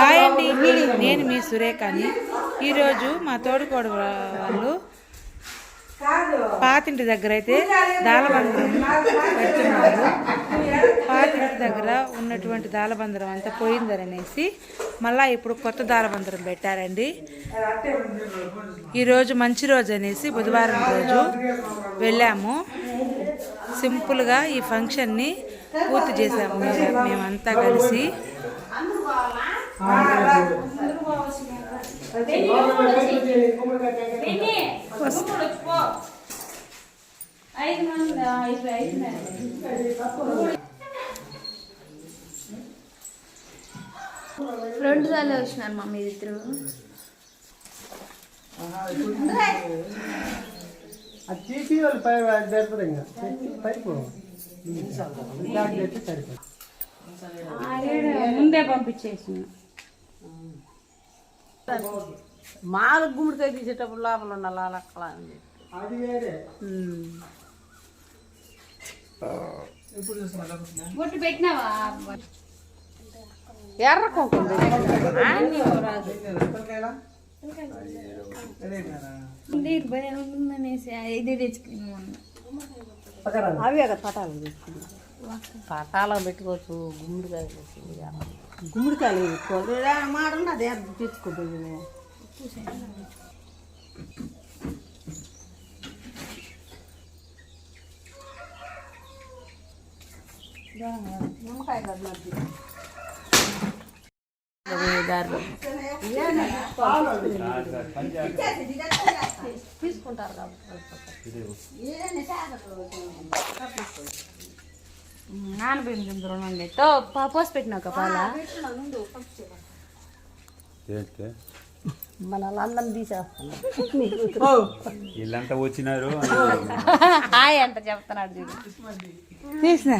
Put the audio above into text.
Hi అండి నేను మీ సురేఖని. ఈరోజు మా తోడుకోడు వాళ్ళు పాతింటి దగ్గర అయితే దాలబందరం పెడుతున్నారు. పాతింటి దగ్గర ఉన్నటువంటి దాలబందరం అంతా పోయిందరనేసి మళ్ళా ఇప్పుడు కొత్త దాలబందరం పెట్టారండి. ఈరోజు మంచి రోజు అనేసి బుధవారం రోజు వెళ్ళాము. సింపుల్గా ఈ ఫంక్షన్ని పూర్తి చేసాము మేము- మేమంతా కలిసి. రెండు సార్లు వచ్చినారు మా మీరు ఇద్దరు అది తీసి వాళ్ళు పై జరుపుతారు ఇంకా. పెట్టి సరిపోతుంది ముందే పంపించేసిన. మాలు గుమ్మడికాయ తీసేటప్పుడు లోపల ఉండాలి అలా అలా అని చెప్పి. అది వేరే. బొట్టు పెట్టినావా? ఎర్ర కుంకుమ తెచ్చుకున్నా. భలే ఉంటుందనేసి ఇదే తెచ్చుకున్నాను అవే పటాలు తెచ్చుకున్నా పటాలకు పెట్టుకోవచ్చు గుమ్మడికాయ గుమ్మడికాయలు పెట్టుకోవాలి మాట ఉన్నది తెచ్చుకోలేదు నిమ్మకాయ కదా దారిలో. తీసుకుంటారు నానబెట్టింది రెండు తో పోసి పెట్టినావు పాల మన అన్నం తీసేస్తాం వీళ్ళంతా వచ్చినారు హాయ్ అంట చెప్తున్నాడు తీసిన.